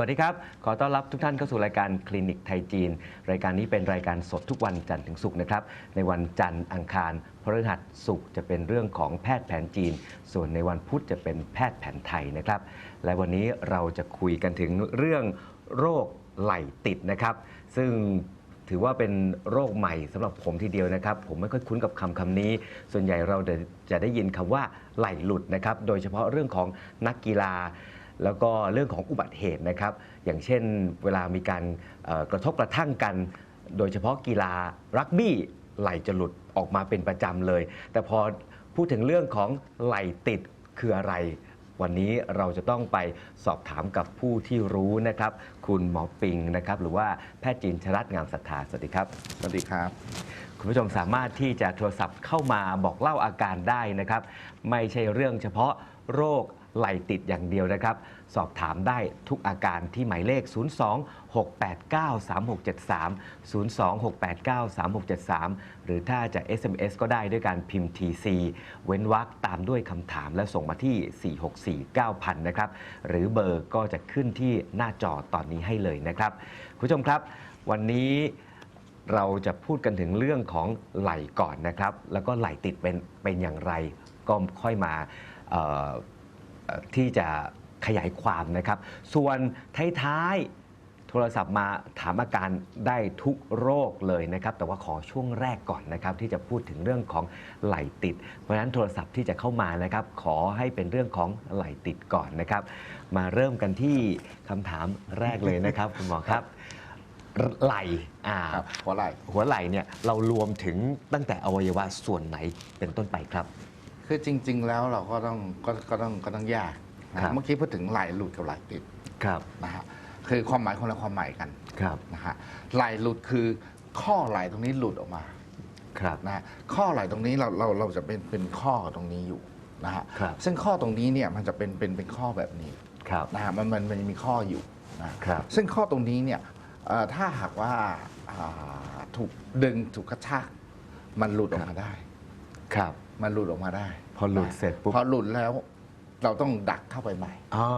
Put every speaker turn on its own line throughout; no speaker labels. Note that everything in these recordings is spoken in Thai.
วัสดีครับ ขอต้อนรับทุกท่านเข้าสู่รายการคลินิกไทยจีน รายการนี้เป็นรายการสดทุกวันจันทร์ถึงศุกร์นะครับ ในวันจันทร์อังคารพฤหัสศุกร์จะเป็นเรื่องของแพทย์แผนจีน ส่วนในวันพุธจะเป็นแพทย์แผนไทยนะครับ และวันนี้เราจะคุยกันถึงเรื่องโรคไหลติดนะครับ ซึ่งถือว่าเป็นโรคใหม่สำหรับผมทีเดียวนะครับ ผมไม่ค่อยคุ้นกับคำคำนี้ ส่วนใหญ่เราจะได้ยินคำว่าไหลหลุดนะครับ โดยเฉพาะเรื่องของนักกีฬา แล้วก็เรื่องของอุบัติเหตุนะครับ อย่างเช่นเวลามีการเอ่อกระทบกระทั่งกัน โดยเฉพาะกีฬารักบี้ไหลจะหลุดออกมาเป็นประจำเลย แต่พอพูดถึงเรื่องของไหลติดคืออะไร วันนี้เราจะต้องไปสอบถามกับผู้ที่รู้นะครับ คุณหมอปิงนะครับ หรือว่าแพทย์จีนชรัตน์งามศรัทธาสวัสดีครับ
สวัสดีครับ
คุณผู้ชมสามารถที่จะโทรศัพท์เข้ามาบอกเล่าอาการได้นะครับ ไม่ใช่เรื่องเฉพาะโรค ไหลติดอย่างเดียวนะครับ สอบถามได้ทุกอาการที่หมายเลข 02 689 3673 02 689 3673 หรือถ้าจะ SMS ก็ได้ด้วยการพิมพ์ TC เว้นวรรคตามด้วยคำถามและส่งมาที่ 464 9000 นะครับ หรือเบอร์ก็จะขึ้นที่หน้าจอตอนนี้ให้เลยนะครับ คุณผู้ชมครับ วันนี้เราจะพูดกันถึงเรื่องของไหลก่อนนะครับ แล้วก็ไหลติดเป็นเป็นอย่างไร ก็ค่อยมา ที่จะขยายความนะครับ ส่วนท้ายๆโทรศัพท์มาถามอาการได้ทุกโรคเลยนะครับ แต่ว่าขอช่วงแรกก่อนนะครับ ที่จะพูดถึงเรื่องของไหลติด เพราะฉะนั้นโทรศัพท์ที่จะเข้ามานะครับ ขอให้เป็นเรื่องของไหลติดก่อนนะครับ มาเริ่มกันที่คำถามแรกเลยนะครับคุณหมอครับ ไหลอ่า
ครับหัวไหล่
หัวไหล่เนี่ยเรารวมถึงตั้งแต่อวัยวะส่วนไหนเป็นต้นไปครับ
คือจริง ๆ แล้วเราก็ต้องก็ก็ต้องก็ต้องแยกนะครับเมื่อกี้พูดถึงไหล่หลุดกับไหล่ติด
ครับ
นะฮะคือความหมายคนละความหมายกัน
ครับ
นะฮะไหล่หลุดคือข้อไหล่ตรงนี้หลุดออกมา
ครับ
นะฮะข้อไหล่ตรงนี้เราเราเราจะเป็นเป็นข้อตรงนี้อยู่นะฮะ
ครับ
ซึ่งข้อตรงนี้เนี่ยมันจะเป็นเป็นเป็นข้อแบบนี้
ครับ
นะฮะมันมันมันมีข้ออยู่นะครับ ซึ่งข้อตรงนี้เนี่ยเอ่อถ้าหากว่าอ่าถูกดึงถูกกระชากมันหลุดออกมาได้
ครับ
มันหลุดออกมาได้
พอหลุด
นะ
เสร็จปุ๊บ
พอหลุดแล้วเราต้องดักเข้าไปใหม่
อ่า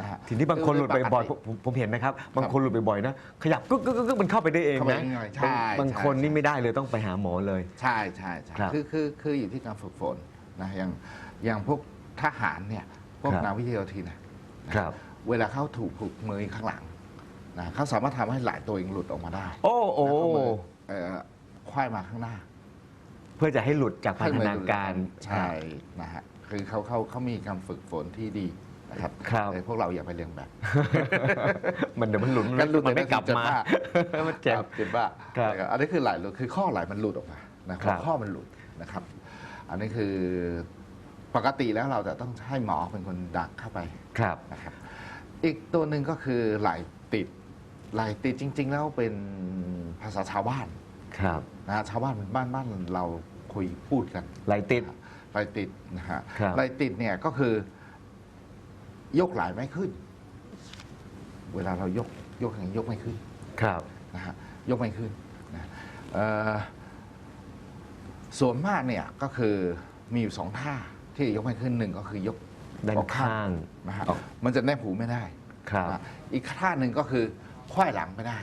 นะฮะ
ทีนี้บางคนหลุดบ่อยๆ
คื
ผมผมผมเห็นนะครับ บางคนหลุดบ่อยๆนะ ขยับกึกกึกกึกกึกมันเข้าไปได้เอง
เข้าไป
นะ
ได้ไงใช่
บางบาง
ใช่
คนนี่
ใช่
ไม่ได้เลยต้องไปหาหมอเลย
ใช่ใช่ใช่
ครับ
คือคือคืออยู่ที่การฝึกฝนนะอย่างอย่างพวกทหารเนี่ยพวก
ครับ
นาวิกโยธินนะนะครับ เวลาเขาถูกผูกมือข้างหลังนะเขาสามารถทำให้หลายตัวเองหลุดออกมาได้
โอ้โอ้
แล้วก็มืเอ่อควายมาข้างหน้า
เพื่อจะให้หลุดจากพันธนาการ
ใช่นะฮะคือเขาเขาเขามีการฝึกฝนที่ดีนะครับ
ครับ
แต่พวกเราอย่าไปเรียนแบบ
มันเดี๋ยวมันหลุด
กันหลุด
มันไม่กลับมา
เจ็บ
มันเจ็บ
เจ็บว่า
ครับ
นะครับอันนี้คือไหลหลุดคือข้อไหลมันหลุดออกมานะค
ครั
รับบข้อมันหลุดนะครับ อันนี้คือปกติแล้วเราจะต้องให้หมอเป็นคนดักเข้าไป
ครับ
นะครับ อีกตัวหนึ่งก็คือไหลติดไหลติดจริง ๆ แล้วเป็นภาษาชาวบ้าน
ครับ
นะฮะชาวบ้านบ้านบ้านเรา คุยพูดกัน
ไหลติด
ไหลติดนะฮะ
ครับ
ไหลติดเนี่ยก็คือยกไหลไม่ขึ้น เวลาเรายกยกอย่างนี้ยกไม่ขึ้น
ครับ
นะฮะยกไม่ขึ้นนะเอ่อส่วนมากเนี่ยก็คือมีอยู่สองท่าที่ยกไม่ขึ้นหนึ่งก็คือยก
ด้าน
ออก
ข้าง
นะฮะ
ออก
มันจะแนบหูไม่ได้
ครับ
นะอีกท่าหนึ่งก็คือควยหลังไม่ได้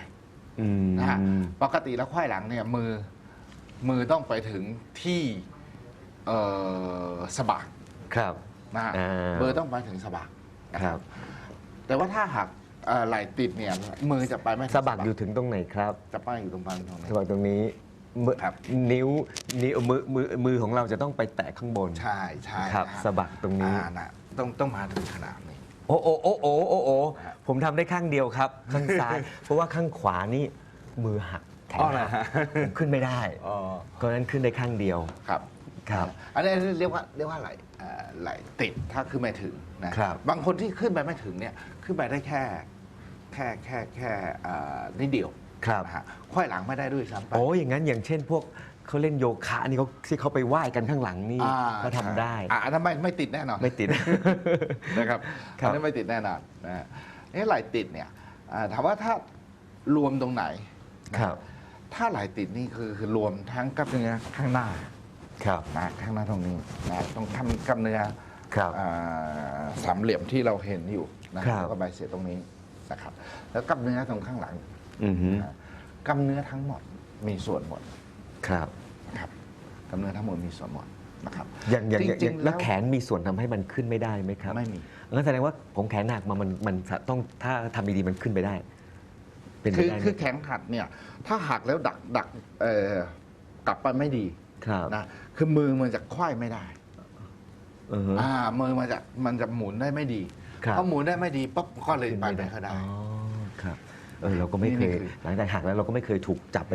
อืม
นะฮะปกติแล้วควยหลังเนี่ยมือ มือต้องไปถึงที่เอ่อสะบัก
ครับ
นะฮะ
อ่า
มือต้องไปถึงสะบักนะ
ครับ
แต่ว่าถ้าหากเอ่อไหลติดเนี่ยมือจะไปไม่ถึง
สะบักอยู่ถึงตรงไหนครับ
จะไปอยู่ตรงปลายตรงนี้
สะบักตรงนี้มือ
ครับ
นิ้วนิ้วมือมือมือของเราจะต้องไปแตะข้างบน
ใช่ใช่
ครับ
นะฮะ
สะบักตรงนี้
อ่านะต้องต้องมาถึงขนาดนี้
โอ้โอ้โอ้โอ้โอ้โอ้
ครับ
ผมทำได้ข้างเดียวครับ ข้างซ้าย เพราะว่าข้างขวานี่มือหัก แขน
อ๋อเหร
หั
อกฮะ
ผมขึ้นไม่ได้
อ๋อ
เพราะฉะนั้นขึ้นได้ข้างเดียว
ครับ
ครับ
อันนี้เรียกว่าเรียกว่าไหลเอ่อไหลติดถ้าขึ้นไม่ถึงนะครับ บางคนที่ขึ้นไปไม่ถึงเนี่ยขึ้นไปได้แค่แค่แค่แค่เอ่อนิดเดียว
ครับ
นะฮะควายหลังไม่ได้ด้วยซ้ำไป
โอ้อย่างนั้นอย่างเช่นพวกเขาเล่นโยคะนี่เขาที่เขาไปไหว้กันข้างหลังนี่
อ่
เขาทำได้
อ่าอันนั้นไม่ไม่ติดแน่นอน
ไม่ติด
นะครับ
ครับ
อันนี้ไม่ติดแน่นอนนะฮะนี่ไหลติดเนี่ยอ่าถามว่าถ้ารวมตรงไหนนะครับ ถ้าไหลติดนี่คือคือรวมทั้งกล้ามเนื้อข้างหน้า
ครับ
นะข้างหน้าตรงนี้นะตรงกล้ามกล้ามเนื้อ
ครับ
อ่าสามเหลี่ยมที่เราเห็นอยู่นะครับ แล้วก็ใบเสียตรงนี้นะครับ แล้วกล้ามเนื้อตรงข้างหลัง
อือฮึ
นะกล้ามเนื้อทั้งหมดมีส่วนหมด
ครับ
นะครับกล้ามเนื้อทั้งหมดมีส่วนหมดนะครับ
อย่างอย่าง
จ
อย่าง
ริงๆ
แล้ว
แล้ว
แขนมีส่วนทำให้มันขึ้นไม่ได้ไหมครับ
ไม่มี
งั้นแสดงว่าผมแขนหักมามันมันต้องถ้าทำดีๆมันขึ้นไปได้ เป็นไป
คือ
ได้ไหม
คือแขนหักเนี่ย ถ้าหักแล้วดักดักเอ่อกลับไปไม่ดี
ครับ
นะคือมือมันจะควายไม่ได้
อือฮึ
อ่ามือมันจะมันจะหมุนได้ไม่ดี
ครับ
พอหมุนได้ไม่ดีปั๊บก็เลยไป
ขึ้น
ไม่ค่อยได้
อ๋อครับเออเราก็ไม่เคย
นี่คือ
หลังจากหักแล้วเราก็ไม่เคยถูกจับไป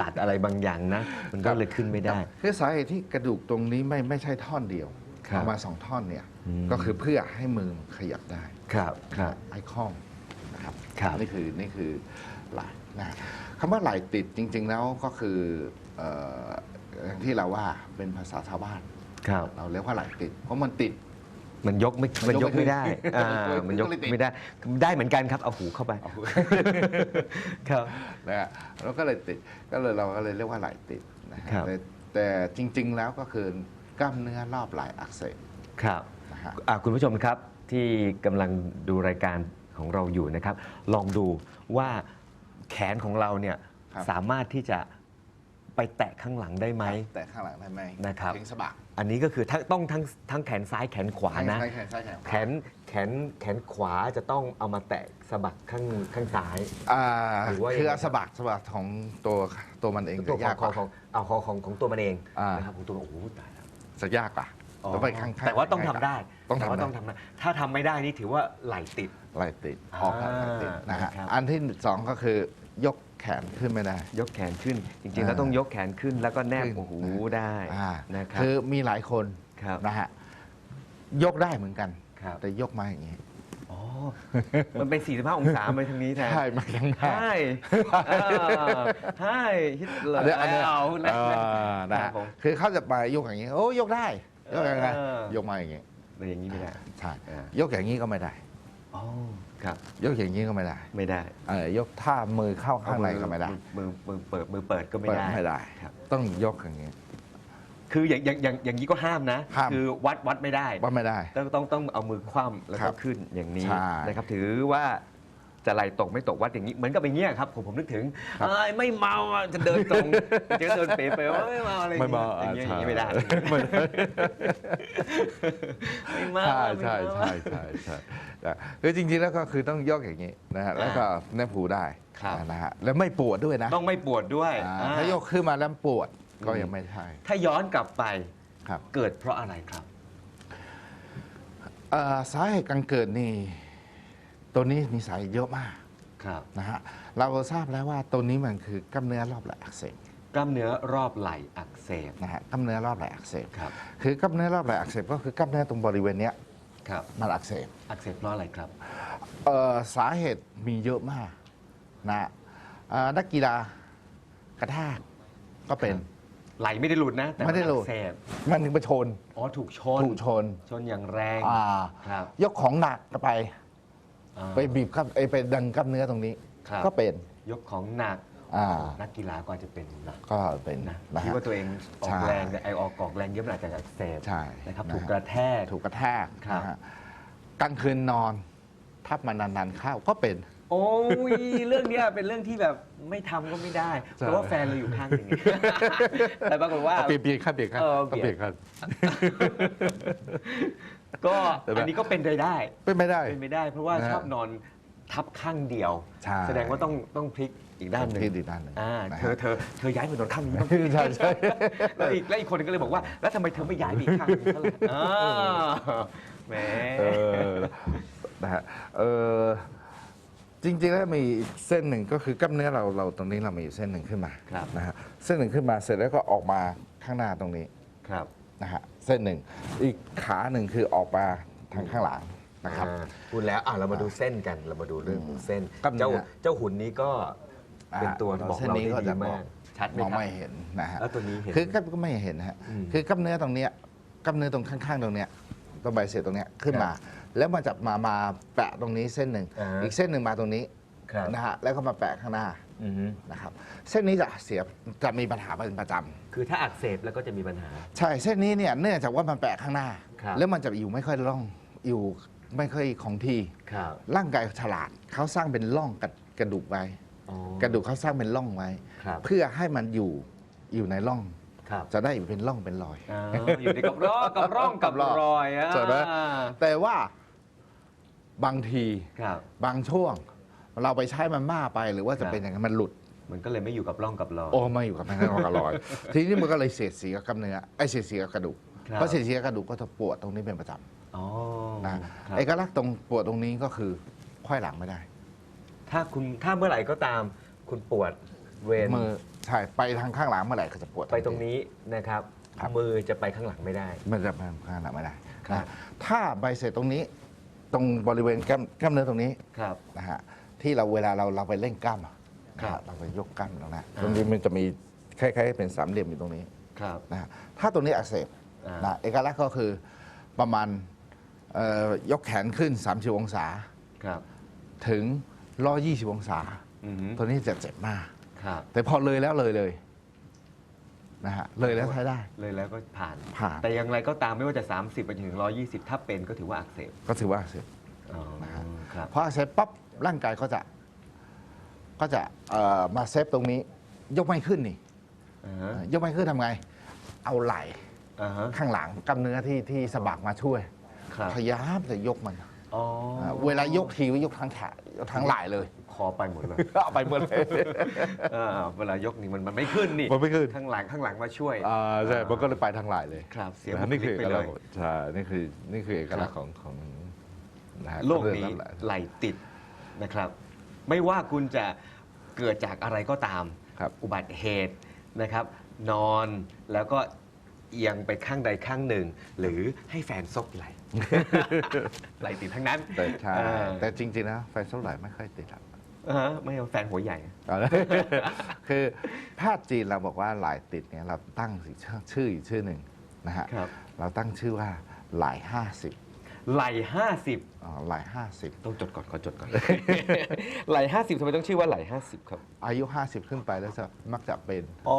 ดัดอะไรบางอย่างนะ มันก็เลยขึ้นไม่ได้
คือสาเหตุที่กระดูกตรงนี้ไม่ไม่ใช่ท่อนเดียว
ครับ
ประมาณสองท่อนเนี่ย
อืม
ก็คือเพื่อให้มือมันขยับได้
ครับครับ
ไอ้ข้องนะ ครับ
ครับ
นี่คือนี่คือไหล่นะคำว่าไหล่ติดจริง ๆ แล้วก็คือเอ่ออย่างที่เราว่าเป็นภาษาชาวบ้าน
ครับ
เราเรียกว่าไหล่ติด เพราะมันติด
มันยกไม่
มั
มัน
น
ย
ย
ก
กไม่
ไม่ได้
ขึ้น
อ่ามันยก
ก็เลยติด
ไม่ได้ ได้เหมือนกันครับ เอาหูเข้าไปครับ
นะฮะเราก็เลยติดก็เลยเราก็เลยเรียกว่าไหล่ติดนะฮะ
ครับ
แต่แต่จริง ๆ แล้วก็คือกล้ามเนื้อรอบไหล่อักเสบ
ครับ
นะฮะ
อะคุณผู้ชมครับที่กำลังดูรายการ ของเราอยู่นะครับ ลองดูว่าแขนของเราเนี่ย
ครับ
สามารถที่จะไปแตะข้างหลังได้ไหม
แต่ข้างหลังได้ไหม
นะครับ
ถึงสะบัก
อันนี้ก็คือทั้งต้องทั้งทั้งแขนซ้ายแขนขวานะ
ใช่ใช่ใช่ใช่
แขนแขนแขนขวาจะต้องเอามาแตะสะบักข้างข้างซ้าย
อ่า
หรือว่ายังไง
คือเอาสะบักสะบักของตัวตัวมันเอง
ตัว
จะ
ข
ยา
อกง
ก
ของ
ว่า
ของเอาของของของตัวมันเอง
อ่าน
นะครับของตัวมันโอ้โหตายแล้ว
จะยากกว่า
อ๋อ
ต้องไปข้างๆ
แต่ว่าต้องทำได้
ต้อง
แต่
ทำ
ว่า
ได้
ต้องทำได้ถ้าทำไม่ได้นี่ถือว่าไหลติด
ไหล่ติดออกไหล่ติดนะฮะ
ครับ
อันที่สองก็คือยกแขนขึ้นไม่ได้
ยกแขนขึ้น จริงๆแล้ว
อ่า
ต้องยกแขนขึ้นแล้วก็แนบ
ขึ้น
โอ้โห
นะ
ได้
อ่า
นะครับ
คือมีหลายคน
ครับ
นะฮะยกได้เหมือนกัน
ครับ
แต่ยกมาอย่างนี้
อ๋อมันเป็น 45 องศาไปทางนี้แทน
ใช่มาข้างหน้า
ใช่ใช่ฮิตเล
อัน
ย
เนี้ยอันเนี้ย
เอา
เออนะ
ครั
ฮะ
บผม
คือเขาจะมายกอย่างนี้ โอ้ยกได้ ยกยังไง
เออ
ยกมาอย่างนี้
แต่อย่างนี้ไม่ได้
ใช่
อ่าย
กอย่างนี้ก็ไม่ได้
อ๋อครับ
ยกอย่างนี้ก็ไม่ได้
ไม่ได้
เออยกท่ามือเข้าข้างในก็ไม่ได้
มือมือมือเปิดมือเปิดก็ไม่
เปิด
ได้
ไม่ได้
ครับ
ต้องยกอย่างนี้
คืออย่างอย่างอย่างอย่างนี้ก็ห้ามนะ
ห้าม
คือวัดวัดไม่ได้
ว่าไม่ได้
ต้องต้องต้องเอามือคว่ำแล้ว
ครั
ก็
บ
ขึ้นอย่างนี้
ใช่
นะครับ ถือว่า จะไหลตกไม่ตกวัดอย่างนี้เหมือนกับอย่างเงี้ยครับผมผมนึกถึง
ครับ
เอ้ยไม่เมาอะจะเดินตรงจะเดินเป๋ๆว่าไม่เมาอะไรอย่าง
ไม่เมา
เงี้ยอย่าง
อ่า
เงี้ยอย่างเงี้ยไม่ได้
ไม่
ไม่เมา
ใช่
ไม่
ใช่
เมา
ใช่ใช่ใช่นะคือจริงๆแล้วก็คือต้องยกอย่างนี้นะฮะแล้วก็แนบหูได้
ครับ
นะฮะแล้วไม่ปวดด้วยนะ
ต้องไม่ปวดด้วย
อ่า
อ่า
ถ้ายกขึ้นมาแล้วปวดก็
อืม
ยังไม่ใช่
ถ้าย้อนกลับไป
ครับ
เกิดเพราะอะไรครับ
เอ่อสาเหตุการเกิดนี่ ตัวนี้มีสาเหตุเยอะมาก
ครับ
นะฮะเราทราบแล้วว่าตัวนี้มันคือกล้ามเนื้อรอบไหล่อักเสบ
กล้ามเนื้อรอบไหล่อักเสบ
นะฮะกล้ามเนื้อรอบไหล่อักเสบ
ครับ
คือกล้ามเนื้อรอบไหล่อักเสบก็คือกล้ามเนื้อตรงบริเวณเนี้ย
ครับ
มันอักเสบ
อักเสบเพราะอะไรครับ
เอ่อสาเหตุมีเยอะมากนะเอ่อนักกีฬากระแทกก็เป็น
ไหลไม่ได้หลุดนะ แต่
ไม่ได้หลุด
อักเสบ
มันถึงไปชน
อ๋อถูกชน
ถูกชน
ชนอย่างแรง
อ่า
ครับ
ยกของหนักไป
อ่า
ไปบีบกล้ามเอ้ยไปดันกล้ามเนื้อตรงนี้
ครับ
ก็เป็น
ยกของหนัก
อ่า
นักกีฬาก็อาจจะเป็นนะ
ก็เป็น
นะ
นะ
คิด
ฮะ
ว่าตัวเองออ
ใช่
กแรงแต่ไอออกกอกแรงเยอะมันอาจจะอักเสบ
ใช่
นะครับ
นะ
ถูก
ฮะ
กระแทก
ถูกกระแทก
ครับ
นะฮะกลางคืนนอนทับมานานๆเข้าก็เป็น
โอ้ย เรื่องเนี้ยเป็นเรื่องที่แบบไม่ทำก็ไม่ได้
ใช่
เพราะว่าแฟนเราอยู่ข้างหนึ่ง แต่ปรากฏว่า
เปลี่ยนเปลี่ยนขั้นเปลี่ยนขั้น
เออ
ต้อง
เป
เป
ลี่
ลี่
ย
ย
น
นขั้น
ก็
แต่แบบ
อันนี้ก็เป็นไปได้
เป็นไม่ได้
เป็นไปได้ เพราะว่า
นะฮะ
ชอบนอนทับข้างเดียว
ใช่
แสดงว่าต้องต้องพลิกอีกด้านหนึ่ง
ที่ดีด้านหนึ่ง
อ่า
นะ
เธ
ฮะ
อเธอเธอย้ายไปนอนข้างนี้บ้าง
ใช่ใช่
แล้วอีกแล้วอีกคนหนึงก็เลยบอกว่า แล้วทำไมเธอไม่ย้ายไปอีกข้างหนึงซะล่ะอ่าแหม
เออนะฮะเออจริงๆแล้วมีเส้นหนึ่งก็คือกล้ามเนื้อเราเราตรงนี้เรามีเส้นหนึ่งขึ้นมา
ครับ
นะฮะเส้นหนึ่งขึ้นมาเสร็จแล้วก็ออกมาข้างหน้าตรงนี้
ครับ
นะฮะ เส้นหนึ่ง อีกขาหนึ่งคือออกมาทางข้างหลังนะครับ
อ่าพูดแล้วอะเรามาดูเส้นกัน เรามาดูเรื่องของเส้น
กล้ามเนื้อ
เจ้าเจ้าหุ่นนี้ก็เป็นตัว
อ่า
บอก
เส้น
เรา
นี้
ได้
ก็
ดี
จะบ
มา
อก
กชัดไหม
มอง
ครับ
ไม่เห็นนะฮะ
แล้วตัวนี้เห็น
คือก็ก็ไม่เห็นนะฮะ
อืม
คือกล้ามเนื้อตรงเนี้ยกล้ามเนื้อตรงข้างๆตรงเนี้ยตรงใบเสียตรงเนี้ยขึ้นมา แล้วมันจะมามาแปะตรงนี้เส้นหนึ่ง
อ่า
อีกเส้นหนึ่งมาตรงนี้
ครับ
นะฮะแล้วก็มาแปะข้างหน้า
อือฮึ
นะครับเส้นนี้จะเสียจะมีปัญหาเป็นประจำ
คือถ้าอักเสบแล้วก็จะมีปัญหา
ใช่เส้นนี้เนี่ยเนื่องจากว่ามันแปะข้างหน้า
ครับ
แล้วมันจะอยู่ไม่ค่อยร่องอยู่ไม่ค่อยของที่
ครับ
ร่างกายฉลาดเขาสร้างเป็นร่องกระกระดูกไว้
อ๋อ ก
ระดูกเขาสร้างเป็นร่องไว้
ครับ
เพื่อให้มันอยู่อยู่ในร่อง
ครับ
จะได้เป็นร่องเป็นรอย
อ่าอยู่ในกับร่องกับร่องกับรอยอะ
ใช่ไหม แต่ว่าบางที
ครับ
บางช่วง เราไปใช้มันมากไปหรือว่า
ครั
จะ
บ
เป็นอย่างนั้นมันหลุด
มันก็เลยไม่อยู่กับร่องกับรอย
โอ้มาอยู่กับมันร่องกับรอย ทีนี้มันก็เลยเสียดสีกับกล้ามเนื้อไอ้เสียดสีกับกระดูก
ครับ
เพราะเสียดสีกับกระดูกก็จะปวดตรงนี้เป็นประจ
อ๋อำ
นะ
ครับ
เอกลักษณ์ตรงปวดตรงนี้ก็คือควยหลังไม่ได้
ถ้าคุณถ้าเมื่อไหร่ก็ตามคุณปวดเวร
มือใช่ไปทางข้างหลังเมื่อไหร่ก็จะปวด
ไปตรงนี้นะครับ
ครับ
มือจะไปข้างหลังไม่ได้
มันจะไปข้างหลังไม่ได้
ครับ
นะถ้าใบเสร็จตรงนี้ ตรงบริเวณกล้ามกล้ามเนื้อตรงนี้
ครับ
นะฮะที่เราเวลาเราเราไปเล่นกล้ามอะนะ
ครั
ฮะ
บ
เราไปยกกล้ามตรงนั้น
อ่า
ตรงนี้มันจะมีคล้ายๆเป็นสามเหลี่ยมอยู่ตรงนี้
ครับ
นะฮะถ้าตรงนี้อักเสบ
อ่า
นะเอกลักษณ์ก็คือประมาณเอ่อยกแขนขึ้น 30 องศา
ครับ
ถึง 120 องศา
อือฮึ
ตัวนี้จะเจ็บมาก
ครับ
แต่พอเลยแล้วเลยเลยนะฮะเลยแล้วใช้ได้
เลยแล้วก็ผ่าน
ผ่าน
แต่อย่างไรก็ตามไม่ว่าจะ 30 ไปจนถึง 120 ถ้าเป็นก็ถือว่าอักเสบ
ก็ถือว่าอักเสบ
อ๋อ
นะฮะ
ครับ
พออักเสบปั๊บร่างกายก็จะ ก็จะเอ่อมาเซฟตรงนี้ ยกไม่ขึ้นนี่
อ่าฮะ
ยกไม่ขึ้นทำไง เอาไหล่
อ่าฮะ
ข้างหลังกล้ามเนื้อที่ที่สะบักมาช่วย
ครับ
พยายามจะยกมัน
อ๋อ
อ่าเวลายกทีก็ยกทั้งแขนยกทั้งไหล่เลย
คอไปหมดเลย
เอาไปหมดเลย
อ่าเวลายกนี่มันมันไม่ขึ้นนี่
มันไม่ขึ้น
ข้างหลังข้างหลังมาช่วย
อ่าใช่มันก็เลยไปทางไหล่เลย
ครับเสีย
นะ
บุ
นี่
ค
คื
ลิ
อกเอ
ไป
ก
เล
ลักษ
ย
ณ์ของใช่นี่คือนี่คือเอกลักษณ์ของของนะฮะ
โรคนี้
เรื่องไหล่
ไหลติดนะครับ ไม่ว่าคุณจะเกิดจากอะไรก็ตาม
ครับ
อุบัติเหตุนะครับ นอนแล้วก็เอียงไปข้างใดข้างหนึ่ง หรือให้แฟนซบไหล ไหลติดทั้งนั้น
แต่ใช่
เออ
แต่จริงๆนะแฟนเท่าไหร่ไม่ค่อยติดหรอก
อ่าฮะไม่เอาแฟนหัวใหญ่
เอาละ คือแพทย์จีนเราบอกว่าหลายติดเนี่ยเราตั้งชื่ออีกชื่อหนึ่งนะฮะ
ครับ
เราตั้งชื่อว่าหลายห้าสิบ
ไหลห้าสิบ
อ๋อหลายห้าสิบ
ต้องจดก่อนขอจดก่อน ไหลห้าสิบทำไมต้องชื่อว่าไหลห้าสิบครับ
อายุห้าสิบขึ้นไปแล้วจะมักจะเป็น
อ๋อ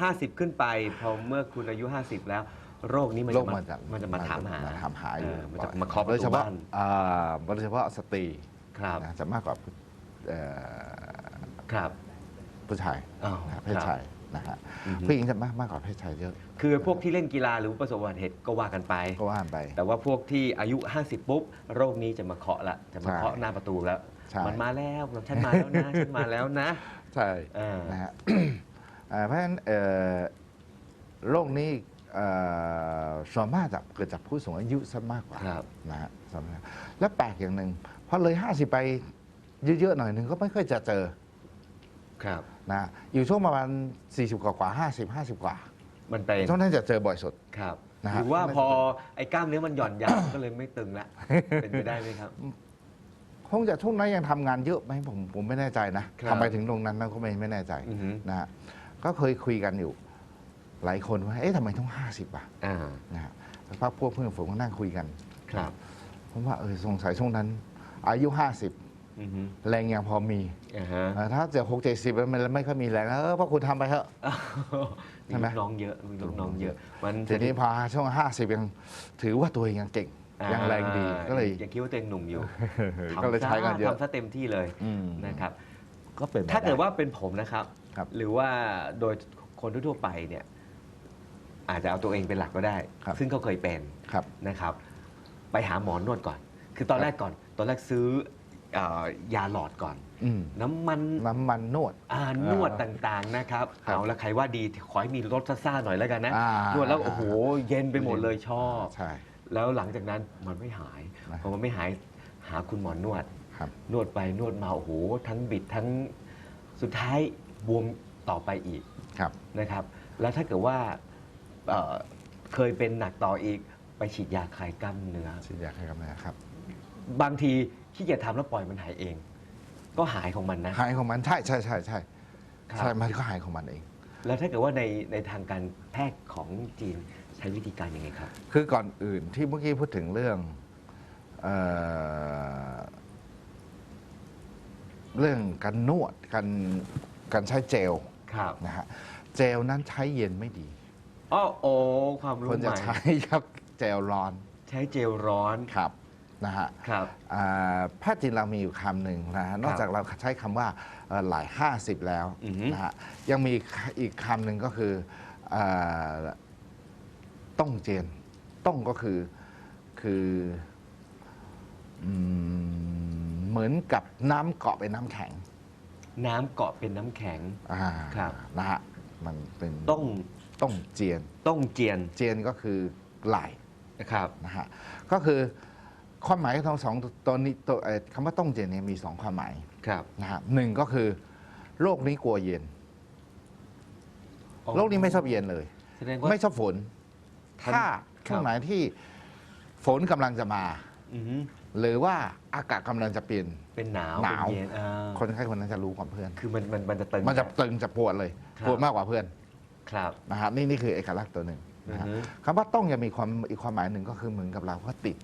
ห้าสิบขึ้นไปพอเมื่อคุณอายุห้าสิบแล้ว โรคนี้มัน
โร
จะ
ค
มา
มันจะ
มันจะมาถามหา
มาถามหาอยู่
เมันจะ
บ่ย
มาเคาะป
โด
ระ
ยเฉ
ตู
พาะ
บ้าน
อ่าโดยเฉพาะสตรี
ครับ
นะจะมากกว่าเอ่อ
ครับ
ผู้ชาย
อ๋อ
นะเพศ
ครับ
ชาย นะฮะ
อือฮึ
ผู้หญิงจะมากมากกว่าเพศชายเยอะ
คือพวกที่เล่นกีฬาหรือประสบอุบัติเหตุก็ว่ากันไป
ก็ว่านไป
แต่ว่าพวกที่อายุ 50 ปุ๊บ โรคนี้จะมาเคาะละ จะมา
ใช่
เคาะหน้าประตูแล้ว
ใช่
มันมาแล้วฉันมาแล้วนะฉันมาแล้วนะ
ใช่
เออ
นะฮะอ่าเพราะฉะนั้นเอ่อโรคนี้เอ่อส่วนมากจะเกิดจากผู้สูงอายุซะมากกว่า
ครับ
นะฮะส่วนมากและแปลกอย่างหนึ่งพอเลย 50 ไปเยอะๆหน่อยหนึ่งก็ไม่ค่อยจะเจอ
ครับ
นะอยู่ช่วงประมาณ 40 กว่ากว่า50 50 กว่า
มันเป็น
ช่วงนั้นจะเจอบ่อยสุด
ครับ
นะฮะ
หรือว่าพอไอ้กล้ามเนื้อมันหย่อนยานก็เลยไม่ตึงละเป็นไปได้ไหมครับ
คงจะช่วงนั้นยังทำงานเยอะไหมผมผมไม่แน่ใจนะครับ ทำไมถึงตรงนั้นนะก็ไม่ไม่แน่ใจ
อือฮึ
นะฮะก็เคยคุยกันอยู่ หลายคนว่าเอ๊ะทำไมต้อง 50อะ
อ่า
นะฮะแล้วพวกเพื่อนผมก็นั่งคุยกัน
ครับ
ผมว่าเออสงสัยช่วงนั้น อายุ 50
อือฮึ
แรงยังพอมี
อ่าฮะ
เออถ้าจะหกเจ็ดสิบมันไม่ค่อยมีแรงเออพวกคุณทำไปเถอะ
มี
ใช่ไหม
ลูกน้องเยอะมีลูกน้องเยอะ มัน
ทีนี้พอช่วง50ยังถือว่าตัวเองยังเก่ง
อ่า
ยังแรงดีก็เลย
ยังคิดว่าตัวเองหนุ่มอยู่
ก็เลยใช้กันเยอะ
ทำซะเต็มที่เลย
อืม
นะครับ
ก็เป็นไป
ถ้าเกิด
ไว่า
เป็นผมนะครับ
ครับ
หรือว่าโดยคนทั่วๆไปเนี่ยอาจจะเอาตัวเองเป็นหลักก็ได้
ครับ
ซึ่งเขาเคยเป็น
ครับ
นะครับ ไปหาหมอนวดก่อน คือตอนแรกก่อน ตอนแรกซื้อ เอ่อยาหลอดก่อน
อืม
น้ำมัน
น้ำมันนวด
อ่านวดต่างๆนะครับ
ครับ
เอาละใครว่าดีขอให้มีรสซ่าๆหน่อยแล้วกันนะ
อ่าน
วดแล้วโอ้โหเย็นไปหมดเลยชอบ
ใช่
แล้วหลังจากนั้นมันไม่หาย
นะ
พอมันไม่หายหาคุณหมอนวด
ครับ
นวดไปนวดมาโอ้โหทั้งบิดทั้งสุดท้ายบวมต่อไปอีก
ครับ
นะครับ แล้วถ้าเกิดว่าเอ่อเคยเป็นหนักต่ออีกไปฉีดยาคลายกล้ามเนื้อ
ชิ้นอยากให้กำลังครับ
บางที ขี้เกียจทำแล้วปล่อยมันหายเอง ก็หายของมันนะ
หายของมันใช่ใช่ใช่ใช่
ครับ
ใช่มันก็หายของมันเอง
แล้วถ้าเกิดว่าในในทางการแพทย์ของจีนใช้วิธีการยังไงครับ
คือก่อนอื่นที่เมื่อกี้พูดถึงเรื่องเอ่อเรื่องการนวดการการใช้เจล
ครับ
นะฮะเจลนั้นใช้เย็นไม่ดี
อ้อโอ้ความ
ค
รู้
วร
ให
จะ
ม่
ใช้ครับเจลร้อน
เจใช้เจลร้อน
ครับ นะฮะ
ครับ
อ่าแพทย์จีนเรามีอยู่คำหนึ่งนะฮะนอกจากเราใช้คำว่าเอ่อหลาย 50 แล้ว
อือฮึ
นะฮะยังมีอีกคำหนึ่งก็คืออ่าต้องเจน ต้องก็คือคืออืมเหมือนกับน้ำเกาะเป็นน้ำแข็ง
น้ำเกาะเป็นน้ำแข็ง
อ่า
ครับ
นะฮะมันเป็น
ต้อง
ต้องเจียน
ต้องเจียน
เจียนก็คือไหล
นะครับ
นะฮะก็คือ ความหมายของสองตัวนี้ตัวเอ่อคำว่าต้องเจียนเนี่ยมีสองความหมาย
ครับ
นะฮะหนึ่งก็คือ โลกนี้กลัวเย็น โลกนี้ไม่ชอบเย็นเลย
แสดงว่า
ไม่ชอบฝน
ทัน
ถ้า
ครับ
ช่วงไหนที่ฝนกำลังจะมา
อือฮึ
หรือว่าอากาศกำลังจะเปลี่ยน
เป็นหนาว
หนาว
เป็นเย็นอ่า
คนไข้คนนั้นจะรู้กว่าเพื่อน
คือมันมันมันจะตึง
มันจะตึงจะปวดเลย
ครับ
ปวดมากกว่าเพื่อน
ครับ
นะฮะนี่นี่คือเอกลักษณ์ตัวหนึ่ง
อื
นะ
อ
ฮะ
ฮึ
คำว่าต้องยังมีความอีกความหมายหนึ่งก็คือเหมือนกับเราก็ติด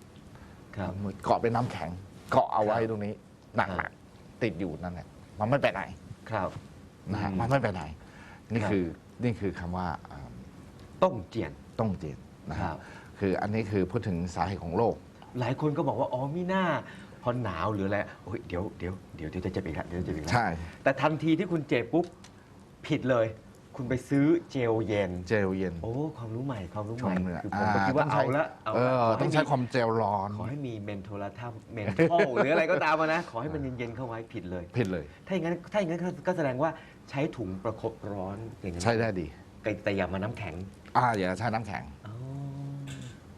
ครับ
เหมือนเกาะเป็นน้ำแข็ง เกาะเอาไว้
ครับ
ตรงนี้หนัก
ค
ห
รั
นั
บ
กติดอยู่นั่นแหละมันไม่ไปไหน
ครับ
นะฮะ
อืม
มันไม่ไปไหน นี่
ครับ
คือนี่คือคำว่าอ่า
ต้องเจียน
ต้องเจนนะ
ค
ค
รั
รับบคืออันนี้คือพูดถึงสาเหตุของโรค
หลายคนก็บอกว่าอ๋อมิน่าพอหนาวหรืออะไรโอ้ยเดี๋ยวเดี๋ยวเดี๋ยวเดี๋ยวจะเจ็บอีกแล้วเดี๋ยวจะเจ็บอีกแล้ว
ใช่
แต่ทันทีที่คุณเจ็บปุ๊บผิดเลย คุณไปซื้อเจลเย็น
เจลเย็น
โอ้ ความรู้ใหม่ ความรู้
ช
ใหม่
มเนื้อ
คือผมก็คิดว่า
ต้ง
เอา
ใช้
ละเอา
เอ
ละ
อ
ขให้
ต้องใช้ความเจลร้อน
ขอให้มีเมนโทรทัศน์เมนทอลหรืออะไรก็ตามมานะ ขอให้มันเย็นๆเข้าไว้ผิดเลย
ผิดเลย
ถ้าอย่างนั้นถ้าอย่างนั้นก็แสดงว่าใช้ถุงประคบร้อนอย่างนั้น
ใช้ได้ดี
แต่อย่ามาน้ำแข็ง
อ่าอย่าใช้น้ำแข็ง
อ๋อ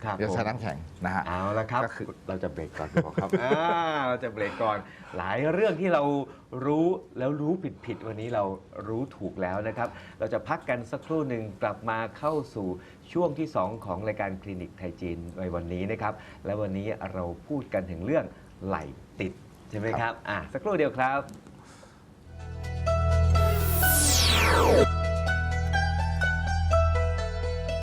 ครับ
อย่าใช้
ผม
น้ำแข็งนะฮะ
เอาละครับ
ก็คือ
เราจะเบรกก่อนดีกว่าครับอ่าเราจะเบรกก่อน หลายเรื่องที่เรารู้แล้วรู้ผิดผิดๆวันนี้เรารู้ถูกแล้วนะครับ เราจะพักกันสักครู่หนึ่งกลับมาเข้าสู่ช่วงที่ 2 ของรายการคลินิกไทยจีนในวันนี้นะครับ และวันนี้เราพูดกันถึงเรื่องไหลติดใช่ไหมครับอะสักครู่เดียวครับ